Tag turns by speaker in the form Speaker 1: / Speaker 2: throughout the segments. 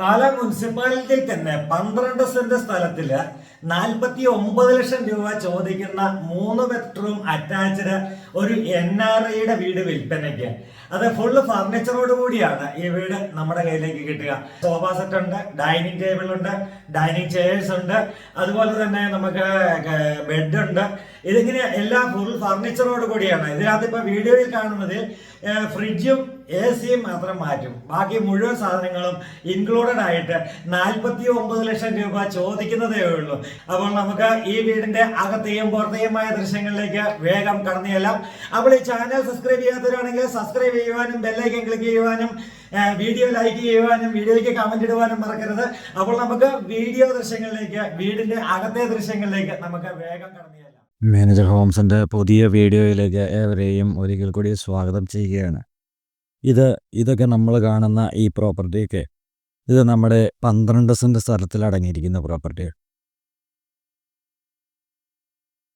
Speaker 1: Pala municipality തന്നെ പന്ത്രണ്ട് saint സ്ഥലത്തിൽ നാൽപ്പത്തി ഒമ്പത് ലക്ഷം രൂപ ചോദിക്കുന്ന മൂന്ന് ബെഡ്റൂം അറ്റാച്ച്ഡ് ഒരു എൻ ആർ ഐയുടെ വീട് വിൽപ്പനയ്ക്ക്. അത് ഫുള്ള് ഫർണിച്ചറോട് കൂടിയാണ് ഈ വീട് നമ്മുടെ കയ്യിലേക്ക് കിട്ടുക. സോഫ സെറ്റ് ഉണ്ട് ഡൈനിങ് ടേബിൾ ഉണ്ട് ഡൈനിങ് ചെയേഴ്സ് ഉണ്ട്. അതുപോലെ തന്നെ നമുക്ക് ബെഡ് ഉണ്ട്. ഇതിങ്ങനെ എല്ലാം ഫുൾ ഫർണിച്ചറോട് കൂടിയാണ്. ഇതിനകത്ത് ഇപ്പൊ വീഡിയോയിൽ കാണുന്നത് ഫ്രിഡ്ജും എ സിയും മാത്രം മാറ്റും. ബാക്കി മുഴുവൻ സാധനങ്ങളും ഇൻക്ലൂഡഡ് ആയിട്ട് നാൽപ്പത്തി ഒമ്പത് ലക്ഷം രൂപ ചോദിക്കുന്നതേ ഉള്ളൂ. അപ്പോൾ നമുക്ക് ഈ വീടിന്റെ അകത്തെയും പുറത്തെയുമായ ദൃശ്യങ്ങളിലേക്ക് വേഗം കടന്നു ചെല്ലാം അപ്പോൾ ഈ ചാനൽ സബ്സ്ക്രൈബ് ചെയ്യാത്തവരാണെങ്കിൽ സബ്സ്ക്രൈബ് ചെയ്യുവാനും ബെല്ലൈക്കൻ ക്ലിക്ക് ചെയ്യുവാനും വീഡിയോ ലൈക്ക് ചെയ്യുവാനും വീഡിയോയ്ക്ക് കമന്റ് ഇടുവാനും മറക്കരുത്. അപ്പോൾ നമുക്ക് വീഡിയോ ദൃശ്യങ്ങളിലേക്ക് വീടിന്റെ അകത്തെ ദൃശ്യങ്ങളിലേക്ക് നമുക്ക് വേഗം കടന്നു
Speaker 2: മാനേജർ ഹോംസിന്റെ പുതിയ വീഡിയോയിലേക്ക് ഏവരെയും ഒരിക്കൽ കൂടി സ്വാഗതം ചെയ്യുകയാണ്. ഇത് ഇതൊക്കെ നമ്മൾ കാണുന്ന ഈ പ്രോപ്പർട്ടിയൊക്കെ ഇത് നമ്മുടെ പന്ത്രണ്ട് സെന്റ് സ്ഥലത്തിൽ അടങ്ങിയിരിക്കുന്ന പ്രോപ്പർട്ടികൾ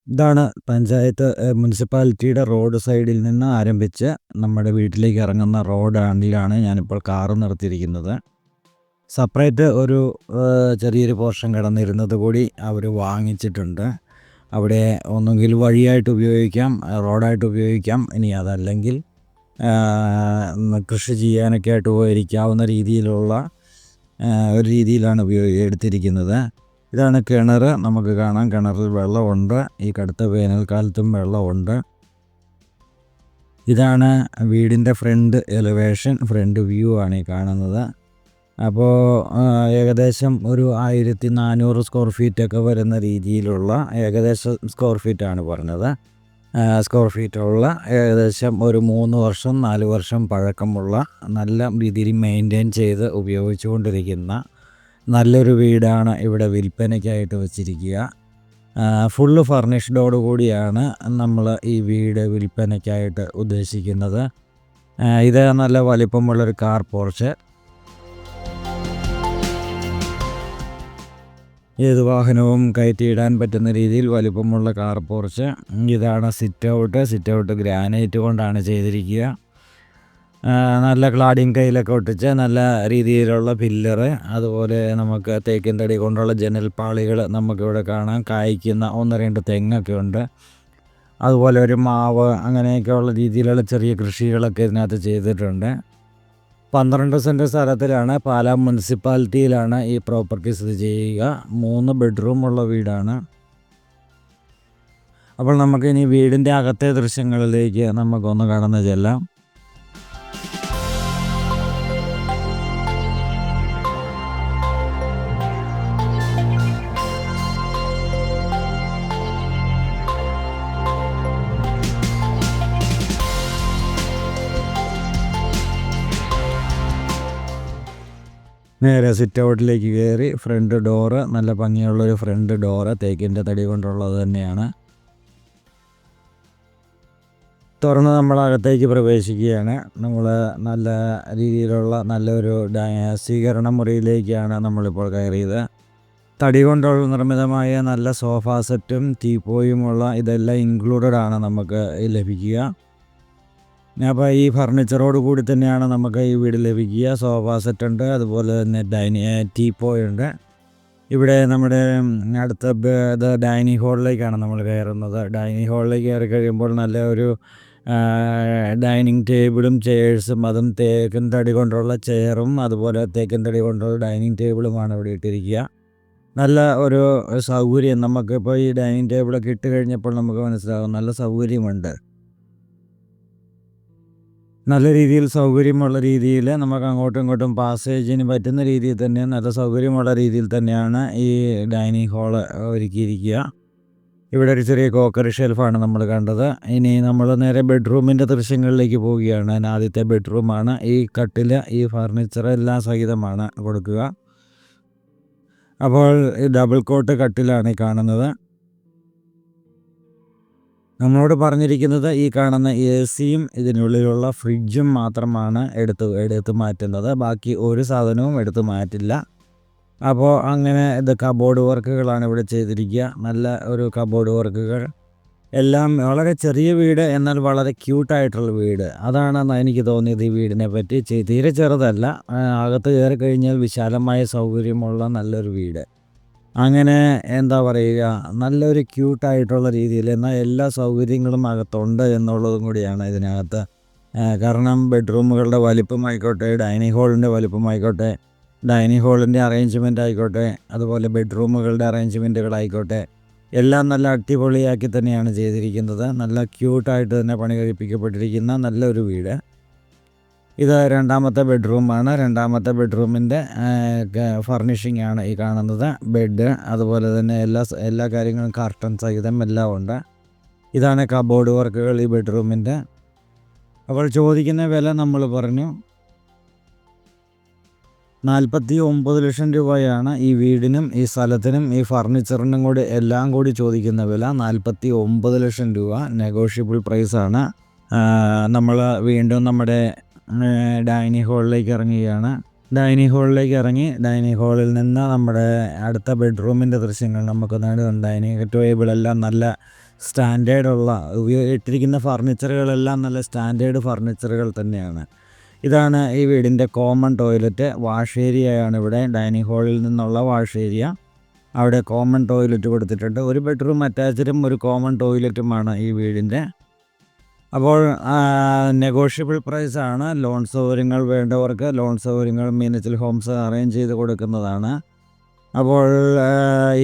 Speaker 2: ഇതാണ് പഞ്ചായത്ത് മുനിസിപ്പാലിറ്റിയുടെ റോഡ് സൈഡിൽ നിന്ന് ആരംഭിച്ച് നമ്മുടെ വീട്ടിലേക്ക് ഇറങ്ങുന്ന റോഡാണിലാണ് ഞാനിപ്പോൾ കാറ് നിർത്തിയിരിക്കുന്നത്. സെപ്പറേറ്റ് ഒരു ചെറിയൊരു പോർഷൻ കിടന്നിരുന്നത് കൂടി അവർ വാങ്ങിച്ചിട്ടുണ്ട്. അവിടെ ഒന്നുകിൽ വഴിയായിട്ട് ഉപയോഗിക്കാം റോഡായിട്ട് ഉപയോഗിക്കാം ഇനി അതല്ലെങ്കിൽ കൃഷി ചെയ്യാനൊക്കെ ആയിട്ട് ഉപകരിക്കാവുന്ന രീതിയിലുള്ള ഒരു രീതിയിലാണ് ഉപയോഗ എടുത്തിരിക്കുന്നത്. ഇതാണ് കിണർ. നമുക്ക് കാണാം കിണറിൽ വെള്ളമുണ്ട്. ഈ കടുത്ത വേനൽക്കാലത്തും വെള്ളമുണ്ട്. ഇതാണ് വീടിന്റെ ഫ്രണ്ട് എലിവേഷൻ ഫ്രണ്ട് വ്യൂ ആണ് ഈ കാണുന്നത്. അപ്പോൾ ഏകദേശം ഒരു ആയിരത്തി നാനൂറ് സ്ക്വയർ ഫീറ്റൊക്കെ വരുന്ന രീതിയിലുള്ള ഏകദേശം സ്ക്വയർ ഫീറ്റാണ് പറഞ്ഞത്. സ്ക്വയർ ഫീറ്റുള്ള ഏകദേശം ഒരു മൂന്ന് വർഷം നാല് വർഷം പഴക്കമുള്ള നല്ല രീതിയിൽ മെയിന്റെയിൻ ചെയ്ത് ഉപയോഗിച്ചുകൊണ്ടിരിക്കുന്ന നല്ലൊരു വീടാണ് ഇവിടെ വിൽപ്പനയ്ക്കായിട്ട് വച്ചിരിക്കുക. ഫുള്ള് ഫർണിഷ്ഡോട് കൂടിയാണ് നമ്മൾ ഈ വീട് വിൽപ്പനയ്ക്കായിട്ട് ഉദ്ദേശിക്കുന്നത്. ഇത് നല്ല വലിപ്പമുള്ളൊരു കാർ പോർച്ച് ഏത് വാഹനവും കയറ്റിയിടാൻ പറ്റുന്ന രീതിയിൽ വലുപ്പമുള്ള കാർ പോർച്ച്. ഇതാണ് sit out sit out granite കൊണ്ടാണ് ചെയ്തിരിക്കുക. നല്ല ക്ലാഡിങ് കയ്യിലൊക്കെ ഒട്ടിച്ച് നല്ല രീതിയിലുള്ള പില്ലറ് അതുപോലെ നമുക്ക് തേക്കിൻ തടി കൊണ്ടുള്ള ജനൽപ്പാളികൾ നമുക്കിവിടെ കാണാം. കായ്ക്കുന്ന ഒന്ന് രണ്ട് തെങ്ങൊക്കെ ഉണ്ട്. അതുപോലെ ഒരു മാവ് അങ്ങനെയൊക്കെയുള്ള രീതിയിലുള്ള ചെറിയ കൃഷികളൊക്കെ ഇതിനകത്ത് ചെയ്തിട്ടുണ്ട്. പന്ത്രണ്ട് സെന്റ് സ്ഥലത്തിലാണ് പാലാ മുനിസിപ്പാലിറ്റിയിലാണ് ഈ പ്രോപ്പർട്ടി സ്ഥിതി ചെയ്യുക. മൂന്ന് ബെഡ്റൂം ഉള്ള വീടാണ്. അപ്പോൾ നമുക്ക് ഇനി വീടിന്റെ അകത്തെ ദൃശ്യങ്ങളിലേക്ക് നമുക്കൊന്ന് കടന്നു ചെല്ലാം. നേരെ സിറ്റ് ഔട്ടിലേക്ക് കയറി ഫ്രണ്ട് ഡോറ് നല്ല ഭംഗിയുള്ളൊരു ഫ്രണ്ട് ഡോറ് തേക്കിന്റെ തടി കൊണ്ടുള്ളത് തന്നെയാണ്. തുറന്ന് നമ്മൾ അകത്തേക്ക് പ്രവേശിക്കുകയാണ്. നമ്മൾ നല്ല രീതിയിലുള്ള നല്ലൊരു സ്വീകരണ മുറിയിലേക്കാണ് നമ്മളിപ്പോൾ കയറിയത്. തടി കൊണ്ടുള്ള നിർമ്മിതമായ നല്ല സോഫ സെറ്റും ടീപ്പോയുമുള്ള ഇതെല്ലാം ഇൻക്ലൂഡഡ് ആണ് നമുക്ക് ലഭിക്കുക. അപ്പോൾ ഈ ഫർണിച്ചറോട് കൂടി തന്നെയാണ് നമുക്ക് ഈ വീട് ലഭിക്കുക. സോഫ സെറ്റ് ഉണ്ട് അതുപോലെ തന്നെ ഡൈനി ടീപ്പോയ് ഉണ്ട്. ഇവിടെ നമ്മുടെ അടുത്ത ഇത് ഡൈനിങ് ഹാളിലേക്കാണ് നമ്മൾ കയറുന്നത്. ഡൈനിങ് ഹാളിലേക്ക് കയറി കഴിയുമ്പോൾ നല്ല ഒരു ഡൈനിങ് ടേബിളും ചെയേഴ്സും അതും തേക്കൻ തടി കൊണ്ടുള്ള ചെയറും അതുപോലെ തേക്കൻ തടി കൊണ്ടുള്ള ഡൈനിങ് ടേബിളുമാണ് ഇവിടെ ഇട്ടിരിക്കുക. നല്ല ഒരു സൗകര്യം നമുക്കിപ്പോൾ ഈ ഡൈനിങ് ടേബിളൊക്കെ ഇട്ട് കഴിഞ്ഞപ്പോൾ നമുക്ക് മനസ്സിലാകും നല്ല സൗകര്യമുണ്ട്. നല്ല രീതിയിൽ സൗകര്യമുള്ള രീതിയിൽ നമുക്ക് അങ്ങോട്ടും ഇങ്ങോട്ടും പാസേജിന് പറ്റുന്ന രീതിയിൽ തന്നെ നല്ല സൗകര്യമുള്ള രീതിയിൽ തന്നെയാണ് ഈ ഡൈനിങ് ഹാൾ ഒരുക്കിയിരിക്കുക. ഇവിടെ ഒരു ചെറിയ കോക്കറി ഷെൽഫാണ് നമ്മൾ കണ്ടത്. ഇനി നമ്മൾ നേരെ ബെഡ്റൂമിന്റെ ദൃശ്യങ്ങളിലേക്ക് പോവുകയാണ്. ആദ്യത്തെ ബെഡ്റൂമാണ് ഈ കട്ടിൽ ഈ ഫർണിച്ചർ എല്ലാം സഹിതമാണ് കൊടുക്കുക. അപ്പോൾ ഡബിൾ കോട്ട് കട്ടിലാണ് ഈ കാണുന്നത്. നമ്മളോട് പറഞ്ഞിരിക്കുന്നത് ഈ കാണുന്ന എ സിയും ഇതിനുള്ളിലുള്ള ഫ്രിഡ്ജും മാത്രമാണ് എടുത്ത് എടുത്ത് മാറ്റുന്നത്. ബാക്കി ഒരു സാധനവും എടുത്ത് മാറ്റില്ല. അപ്പോൾ അങ്ങനെ ഇത് കബോർഡ് വർക്കുകളാണ് ഇവിടെ ചെയ്തിരിക്കുക. നല്ല ഒരു കബോർഡ് വർക്കുകൾ. എല്ലാം വളരെ ചെറിയ വീട് എന്നാൽ വളരെ ക്യൂട്ടായിട്ടുള്ള വീട്. അതാണ് എനിക്ക് തോന്നിയത് ഈ വീടിനെ പറ്റി. തീരെ ചെറുതല്ല. അകത്ത് കയറി കഴിഞ്ഞാൽ വിശാലമായ സൗകര്യമുള്ള നല്ലൊരു വീട്. അങ്ങനെ എന്താ പറയുക നല്ലൊരു ക്യൂട്ടായിട്ടുള്ള രീതിയിൽ എന്നാൽ എല്ലാ സൗകര്യങ്ങളും അകത്തുണ്ട് എന്നുള്ളതും കൂടിയാണ് ഇതിനകത്ത്. കാരണം ബെഡ്റൂമുകളുടെ വലിപ്പമായിക്കോട്ടെ ഡൈനിങ് ഹാളിന്റെ വലിപ്പമായിക്കോട്ടെ ഡൈനിങ് ഹാളിന്റെ അറേഞ്ച്മെന്റ് ആയിക്കോട്ടെ അതുപോലെ ബെഡ്റൂമുകളുടെ അറേഞ്ച്മെന്റുകളായിക്കോട്ടെ എല്ലാം നല്ല അടിപൊളിയാക്കി തന്നെയാണ് ചെയ്തിരിക്കുന്നത്. നല്ല ക്യൂട്ടായിട്ട് തന്നെ പണി കഴിപ്പിക്കപ്പെട്ടിരിക്കുന്ന നല്ലൊരു വീട്. ഇത് രണ്ടാമത്തെ ബെഡ്റൂമാണ്. രണ്ടാമത്തെ ബെഡ്റൂമിന്റെ ഫർണിഷിംഗ് ആണ് ഈ കാണുന്നത്. ബെഡ് അതുപോലെ തന്നെ എല്ലാ എല്ലാ കാര്യങ്ങളും കർട്ടൻ സഹിതം എല്ലാം ഉണ്ട്. ഇതാണ് കബോർഡ് വർക്കുകൾ ഈ ബെഡ്റൂമിന്റെ. അപ്പോൾ ചോദിക്കുന്ന വില നമ്മൾ പറഞ്ഞു. നാൽപ്പത്തി ഒമ്പത് ലക്ഷം രൂപയാണ് ഈ വീടിനും ഈ സ്ഥലത്തിനും ഈ ഫർണിച്ചറിനും കൂടി എല്ലാം കൂടി ചോദിക്കുന്ന വില. നാൽപ്പത്തി ഒമ്പത് ലക്ഷം രൂപ നെഗോഷ്യബിൾ പ്രൈസാണ്. നമ്മൾ വീണ്ടും നമ്മുടെ ഡൈനിങ് ഹാളിലേക്ക് ഇറങ്ങുകയാണ്. ഡൈനിങ് ഹാളിലേക്ക് ഇറങ്ങി ഡൈനിങ് ഹാളിൽ നിന്ന് നമ്മുടെ അടുത്ത ബെഡ്റൂമിന്റെ ദൃശ്യങ്ങൾ നമുക്ക് നേടുന്നുണ്ട്. ഡൈനിങ് ടേബിളെല്ലാം നല്ല സ്റ്റാൻഡേർഡുള്ള ഇട്ടിരിക്കുന്ന ഫർണിച്ചറുകളെല്ലാം നല്ല സ്റ്റാൻഡേർഡ് ഫർണിച്ചറുകൾ തന്നെയാണ്. ഇതാണ് ഈ വീടിന്റെ കോമൺ ടോയ്ലറ്റ്. വാഷ് ഏരിയയാണ് ഇവിടെ. ഡൈനിങ് ഹാളിൽ നിന്നുള്ള വാഷ് ഏരിയ. അവിടെ കോമൺ ടോയ്ലറ്റ് കൊടുത്തിട്ടുണ്ട്. ഒരു ബെഡ്റൂം അറ്റാച്ചഡും ഒരു കോമൺ ടോയ്ലറ്റുമാണ് ഈ വീടിന്റെ. അപ്പോൾ നെഗോഷ്യബിൾ ആണ്. ലോൺ സൗകര്യങ്ങൾ വേണ്ടവർക്ക് ലോൺ സൗകര്യങ്ങൾ മീനച്ചിൽ ഹോംസ് അറേഞ്ച് ചെയ്ത് കൊടുക്കുന്നതാണ്. അപ്പോൾ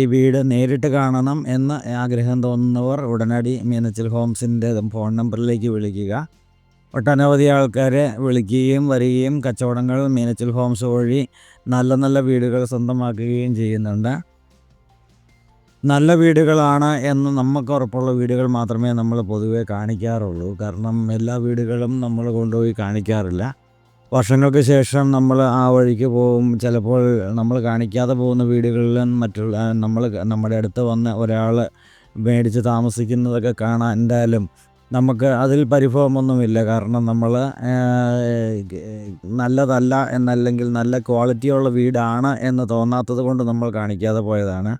Speaker 2: ഈ വീട് നേരിട്ട് കാണണം എന്ന് ആഗ്രഹം തോന്നുന്നവർ ഉടനടി മീനച്ചിൽ ഹോംസിന്റെ ഫോൺ നമ്പറിലേക്ക് വിളിക്കുക. ഒട്ടനവധി ആൾക്കാരെ വിളിക്കുകയും വരികയും കച്ചവടങ്ങൾ മീനച്ചിൽ ഹോംസ് വഴി നല്ല നല്ല വീടുകൾ സ്വന്തമാക്കുകയും ചെയ്യുന്നുണ്ട്. നല്ല വീടുകളാണ് എന്ന് നമുക്ക് ഉറപ്പുള്ള വീടുകൾ മാത്രമേ നമ്മൾ പൊതുവെ കാണിക്കാറുള്ളൂ. കാരണം എല്ലാ വീടുകളും നമ്മൾ കൊണ്ടുപോയി കാണിക്കാറില്ല. വർഷങ്ങൾക്ക് ശേഷം നമ്മൾ ആ വഴിക്ക് പോകും. ചിലപ്പോൾ നമ്മൾ കാണിക്കാതെ പോകുന്ന വീടുകളിലും മറ്റുള്ള നമ്മൾ നമ്മുടെ അടുത്ത് വന്ന് ഒരാൾ മേടിച്ച് താമസിക്കുന്നതൊക്കെ കാണാൻ എന്തായാലും നമുക്ക് അതിൽ പരിഭവമൊന്നുമില്ല. കാരണം നമ്മൾ നല്ലതല്ല എന്നല്ലെങ്കിൽ നല്ല ക്വാളിറ്റിയുള്ള വീടാണ് എന്ന് തോന്നാത്തത് കൊണ്ട് നമ്മൾ കാണിക്കാതെ പോയതാണ്.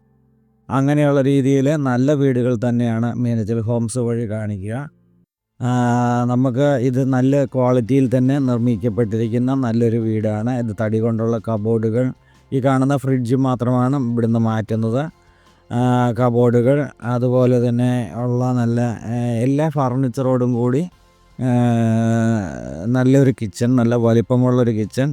Speaker 2: അങ്ങനെയുള്ള രീതിയിൽ നല്ല വീടുകൾ തന്നെയാണ് മീനച്ചിൽ ഹോംസ് വഴി കാണിക്കുക. നമുക്ക് ഇത് നല്ല ക്വാളിറ്റിയിൽ തന്നെ നിർമ്മിക്കപ്പെട്ടിരിക്കുന്ന നല്ലൊരു വീടാണ്. ഇത് തടി കൊണ്ടുള്ള കബോർഡുകൾ. ഈ കാണുന്ന ഫ്രിഡ്ജ് മാത്രമാണ് ഇവിടുന്ന് മാറ്റുന്നത്. കബോർഡുകൾ അതുപോലെ തന്നെ ഉള്ള നല്ല എല്ലാ ഫർണിച്ചറോടും കൂടി നല്ലൊരു കിച്ചൺ നല്ല വലിപ്പമുള്ളൊരു കിച്ചൺ.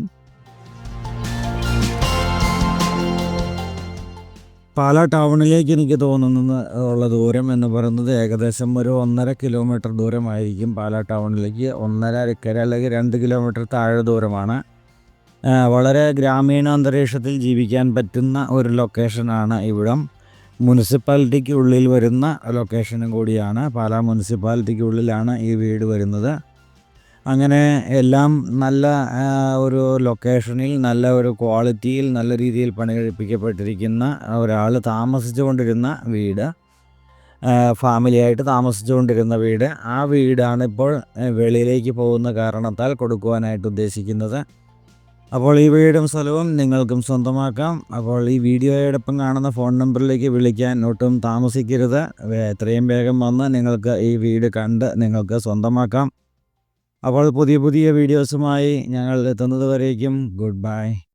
Speaker 2: പാലാ ടൗണിലേക്ക് എനിക്ക് തോന്നുന്നത് ഉള്ള ദൂരം എന്ന് പറയുന്നത് ഏകദേശം ഒരു ഒന്നര കിലോമീറ്റർ ദൂരമായിരിക്കും പാലാ ടൗണിലേക്ക്. ഒന്നര അരക്കര അല്ലെങ്കിൽ രണ്ട് കിലോമീറ്റർ താഴെ ദൂരമാണ്. വളരെ ഗ്രാമീണ അന്തരീക്ഷത്തിൽ ജീവിക്കാൻ പറ്റുന്ന ഒരു ലൊക്കേഷനാണ് ഇവിടം. മുനിസിപ്പാലിറ്റിക്ക് ഉള്ളിൽ വരുന്ന ലൊക്കേഷനും കൂടിയാണ്. പാലാ മുനിസിപ്പാലിറ്റിക്ക് ഉള്ളിലാണ് ഈ വീട് വരുന്നത്. അങ്ങനെ എല്ലാം നല്ല ഒരു ലൊക്കേഷനിൽ നല്ല ഒരു ക്വാളിറ്റിയിൽ നല്ല രീതിയിൽ പണി കഴിപ്പിക്കപ്പെട്ടിരിക്കുന്ന ഒരാൾ താമസിച്ചുകൊണ്ടിരുന്ന വീട് ഫാമിലിയായിട്ട് താമസിച്ചുകൊണ്ടിരുന്ന വീട്. ആ വീടാണ് ഇപ്പോൾ വെളിയിലേക്ക് പോകുന്ന കാരണത്താൽ കൊടുക്കുവാനായിട്ട് ഉദ്ദേശിക്കുന്നത്. അപ്പോൾ ഈ വീടും സ്ഥലവും നിങ്ങൾക്കും സ്വന്തമാക്കാം. അപ്പോൾ ഈ വീഡിയോയോടൊപ്പം കാണുന്ന ഫോൺ നമ്പറിലേക്ക് വിളിക്കാൻ ഒട്ടും താമസിക്കരുത്. എത്രയും വേഗം വന്ന് നിങ്ങൾക്ക് ഈ വീട് കണ്ട് നിങ്ങൾക്ക് സ്വന്തമാക്കാം. അപ്പോൾ പുതിയ പുതിയ വീഡിയോസുമായി ഞങ്ങൾ എത്തുന്നത് വരേക്കും. Good bye.